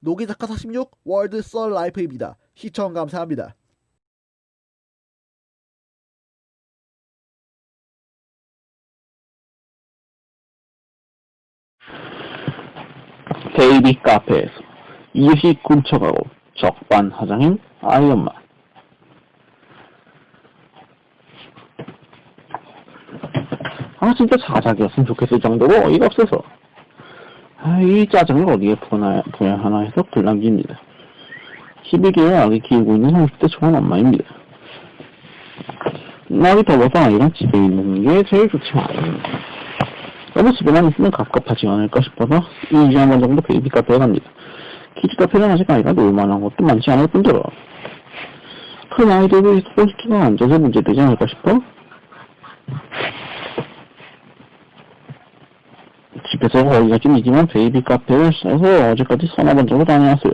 노기작가 46 월드 썰 라이프입니다. 시청 감사합니다. 데이비 카페에서 이웃이 훔쳐가고 적반 하장인 아이언만 아 진짜 사작이었으면 좋겠을 정도로 어이가 없어서 아, 이 짜증을 어디에 부어놔야, 부어야 하나 해서 불남깁니다. 12개월 아기 키우고 있는 30대 초반 엄마입니다. 날이 더워서 아이랑 집에 있는 게 제일 좋지만 너무 집에만 있으면 갑갑하지 않을까 싶어서 2주에 한 번 정도 베이비 카페에 갑니다. 키즈 카페는 아직 아이가 놀만한 것도 많지 않을 뿐더러 큰 아이들이 소식기가 앉아서 문제되지 않을까 싶어 집에서 거리가 좀 이지만 베이비 카페를 써서 어제까지 서너 번 정도 다녀왔어요.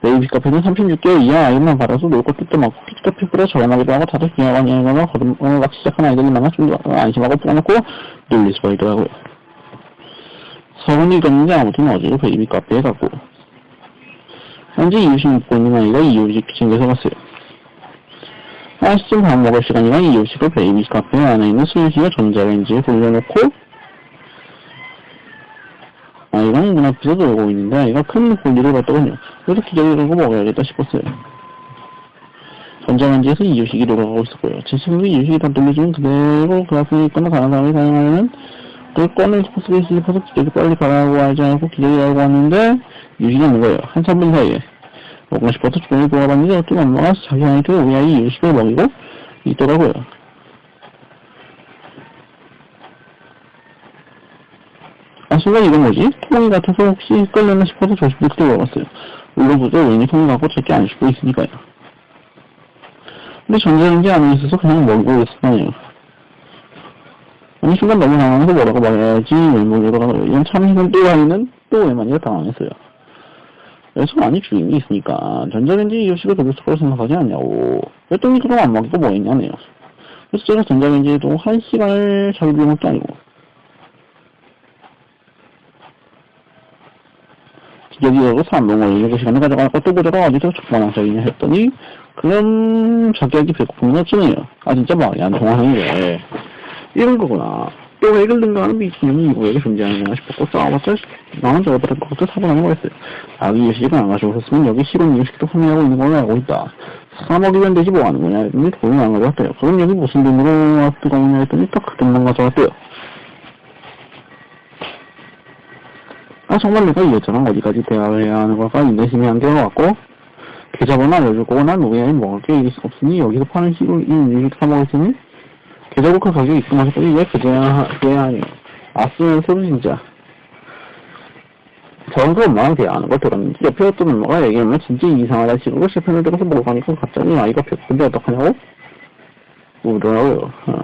베이비 카페는 36개월 이하 아이만 받아서 놀 것도 많고 키즈 카페보다 저렴하기도 하고 다들 기왕하니 하거나 거듭 막 시작한 아이들이 많아 좀더 안심하고 뿌려놓고 놀릴 수가 있더라고요. 서른이 됐는데 아무튼 어제도 베이비 카페에 갔고 현재 이웃이 묵고 있는 아이가 이웃이 챙겨서 갔어요. 아시쯤 밥 먹을 시간이라 이웃이도 베이비 카페 안에 있는 수유씨가 전자레인지에 돌려놓고 아 이랑 문 앞에서 놀고 있는데 아이가 큰 볼일을 봤더군요. 그래서 기다리고 먹어야겠다 싶었어요. 전자레인지에서 이유식이 돌아가고 있었고요. 제 친구 이유식이 다 돌려주면 그대로 그 앞에 있거나 다른 사람이 사용하면 그걸 꺼내 스포츠에 슬퍼서 기저귀 빨리 가라고 하지 않고 기다리라고 하는데 유식이 없는 거예요. 한 3분 사이에. 먹고 싶어서 주변에 돌아봤는데 어떤 엄마가 자기 아이한테 우리 아이 유식을 먹이고 있더라고요. 아, 순간 이건 뭐지? 통이 같아서 혹시 헷갈렸나 싶어서 조심스럽게 물어봤어요. 물론 그저 왠지 갖고 절대 안 씻고 있으니까요. 근데 전자레인지 안에 있어서 그냥 있을 거아니에요 어느 순간 너무 당황해서 뭐라고 말해야지 멘붕이라고 이런 참신한 또 아이는 또 외만이가 당황했어요. 그래서 많이 주인이 있으니까 전자레인지 이웃식을 그럴 거라고 생각하지 않냐고 그랬더니 그럼 안 먹이고 뭐 했냐네요. 그래서 제가 전자레인지에도 한 시간을 잘 비운 것도 아니고 기저귀하고 3분 걸리고 시간을 가져가고 또 어디서 촉방왕짝이냐 했더니 그럼 자기에게 배고픔은 어쩌네요. 아 진짜 말이 안 통하는 게 이런 거구나. 또 애를 능가하는 미친년이 이구에게 존재하는구나 싶었고 싸워봤자 나는 저거보다 그것도 사고 나는 거였어요. 자기 예식을 안 가져오셨으면 여기 실온 예식도 판매하고 있는 걸 알고 있다. 사먹이면 되지 뭐 하는 거냐 했더니 돈을 안 가져왔대요. 그럼 여기 무슨 돈으로 뜨거우냐 했더니 딱 그 돈만 가져왔대요. 아 정말 내가 이 여자랑 어디까지 대화를 해야 하는 걸까? 인내심이 한계가 왔고 계좌번호 알려줄 거고 난 우리 아이 먹을 게 있을 수 없으니 여기서 파는 시로 이 음식 사먹을 테니? 계좌고 그 가격이 입금하셨더니 왜 그제야 그래야 하니? 아쓰는 소리 진짜. 저런 그 엄마랑 대화하는 걸 들었는지 옆에 어떤 엄마가 얘기하면 진짜 이상하다 싶고 실편을 들어서 보고 가니까 갑자기 아이가 배고픈데 어떡하냐고? 울더라고요. 어.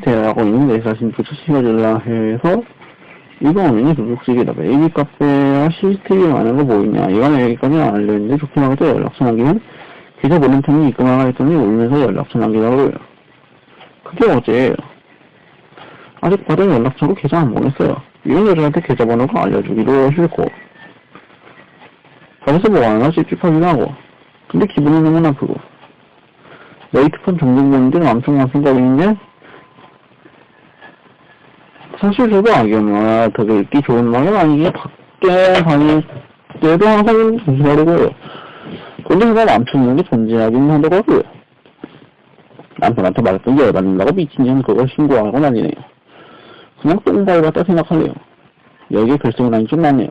대화하고 있는데 자신 부처 씌워줄라 해서 이거 어머니 도둑질이다. 베이비 카페와 CCTV 많은 거 보이냐. 이건 여기까지 안 알려있는데 좋게 말해서 연락처 남기면 계좌 보낸 통이 입금하라 했더니 울면서 연락처 남기라고요. 그게 어제예요. 아직 받은 연락처로 계좌 안 보냈어요. 이런 여자한테 계좌번호가 알려주기도 싫고 그래서 뭐하나 찝찝하기도 하고 근데 기분이 너무 나쁘고 레이트폰 종종 보는데 엄청 엄청거리는 게 사실 저도 악연화 되게 읽기 좋은 말은 아니게 밖에 다닐 때도 항상. 근데 그가 남편인 게 존재하긴 하더라고요. 남편한테 말했던 게 열받는다고 미친년 그걸 신고하고 난리네요. 그냥 똥발 같다 생각하네요. 여기에 글쓰기란이 좀 많네요.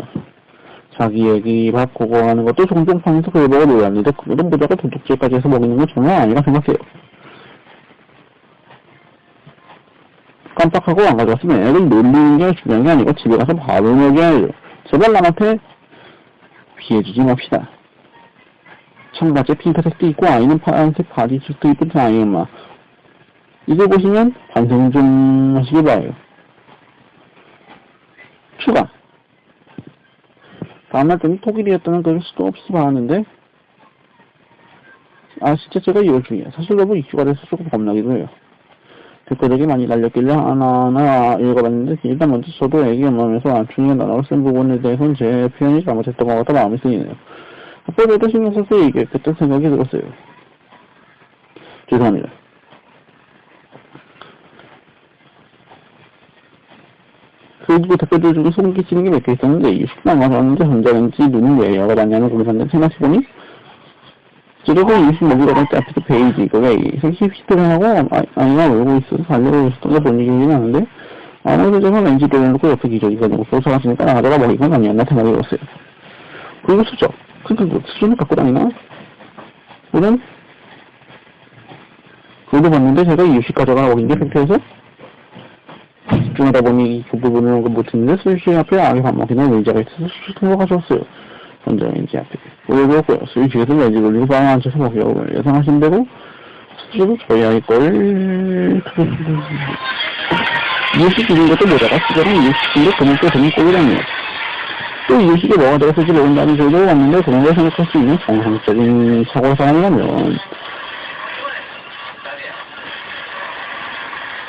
자기 얘기 바꾸고 하는 것도 종종 방에서 그걸 보고 놀랐는데 그거는 보다가 도둑질까지 해서 먹이는 건 정말 아니라 생각해요. 깜빡하고 안 가져왔으면 애를 놀리는 게 중요한 게 아니고 집에 가서 밥을 먹여야죠. 제발 남한테 피해주지 맙시다. 청바지에 핑크색도 있고 아이는 파란색 바디슈트 입은 아이 엄마. 이걸 보시면 반성 좀 하시기 바라요. 추가. 다음날 때는 독일이었다는 걸 수도 없이 봤는데 아 진짜 제가 이월 중이에요. 사실 너무 익숙하돼서 조금 겁나기도 해요. 댓글이 많이 달렸길래 하나하나 읽어봤는데 일단 먼저 저도 애기 엄마면서 안충이가 나라고 쓴 부분에 대해서는 제 표현이 잘못했던 것 같아 마음이 쓰이네요. 앞으로도 신경 써서 얘기했겠다는 생각이 들었어요. 죄송합니다. 그리고 댓글들 중에 소름 끼치는 게 몇 개 있었는데 이게 식당 가서 왔는데 전자레인지 눈은 왜 야가 났냐는 궁금한데 생각해보니 이십 먹이라고 할때 앞에서 베이지 이거 왜 힙스터하고 아이가 울고 있어서 달려고 있었던 거 분위기긴 하는데 아무래도 제가 렌즈 돌려놓고 옆에 기저귀가 너무 쏘사갔으니까 나가다가 먹이가 아니었나 생각이 들었어요. 그리고 수저. 그니까 뭐 수저는 갖고 다니나? 그는 그도 봤는데 제가 이유식 가져가 먹인 게 팩트에서 집중하다 보니 그 부분을 못했는데 수시 앞에 아기 밥 먹이는 의자가 있어서 수시 통로 가져왔어요. 전자레인지 앞에. 그리고고요. 수시에서 렌즈 돌리고 방 앉아서 먹이라고 예상하신 대로 수시도 저희 아이 걸 이유식 주는 것도 모자라 수저랑 이유식 주는 거 그냥 또 이유식에 뭐가 들어있을지 모른다는 소리도 왔는데 그런 걸 생각할 수 있는 정상적인 사고 상황이라면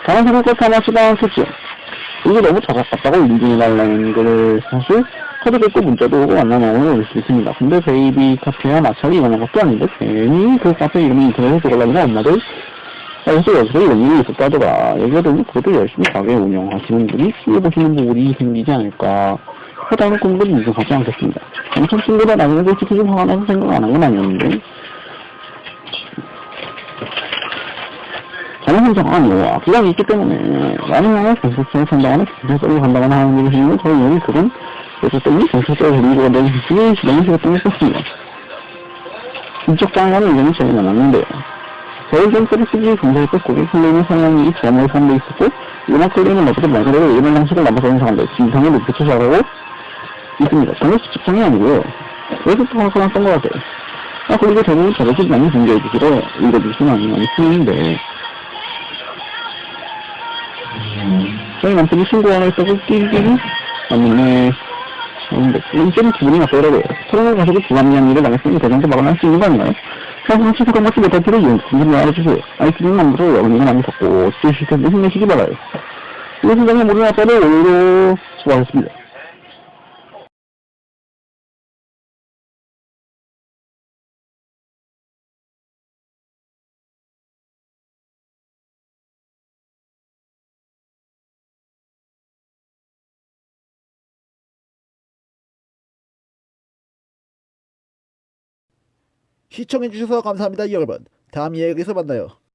다른 사람 것 하나치도 않겠죠. 이게 너무 작아봤다고 인증해달라는 거를 사실 카드도 있고 문자도 오고 만나면 올수 있습니다. 근데 베이비 카페야 마찰이 이런 것도 아닌데 괜히 그 카페 이름이 인터넷에 들어가려면 엄마들 그래서 여기서 이런 일이 있었다 하더라. 되면 그것도 열심히 가게 운영하시는 분이 피해보시는 부분이 생기지 않을까. 해당하는 공부를 인정하지 않겠습니다. 엄청 친구가 나중에 솔직히 좀 화가 나서 생각 안 한 건 아니었는데. 저는 혼자가 아니고 악기가 있기 때문에 나는 나는 경찰서에 산다거나 경찰서에 간다거나 하는 일이 있는데 저는 여기 그건 그래서 데리고 간다는 기준이 너무 싫었던 것 같습니다. 인적 장관은 의견이 전혀 남았는데요. 저희 경찰이 쓰기 경찰서 고객 설레는 성향이 저음을 삼고 있었고 음악 걸리는 어떻게 말 그대로 일반 방식을 넘어서는 사람들 진상을 높이 투자하고 있습니다. 저는 수첩장이 아니고요. 그래서 또 화가 났던 것 같아요. 아, 그리고 대부분 저렇게 많이 공개해 주시래 읽어주시면 안 많이 쓰는데 저희 남편이 신고 하나 있다고 끼리끼리 아니네 좀 기분이 나쁘더라고요. 서로를 가지고 부합리한 일을 당했으니 그 정도 막아낼 수 있는 거 아닌가요? 사실 취소가 맞지 못할 있는 좀 알아주세요. 아이스크림 만들어 어머니가 많이 덥고 쓰실 텐데 힘내시기 바라요. 이 순간에 모든 아빠를 오히려 수고하셨습니다. 시청해주셔서 감사합니다 여러분. 다음 이야기에서 만나요.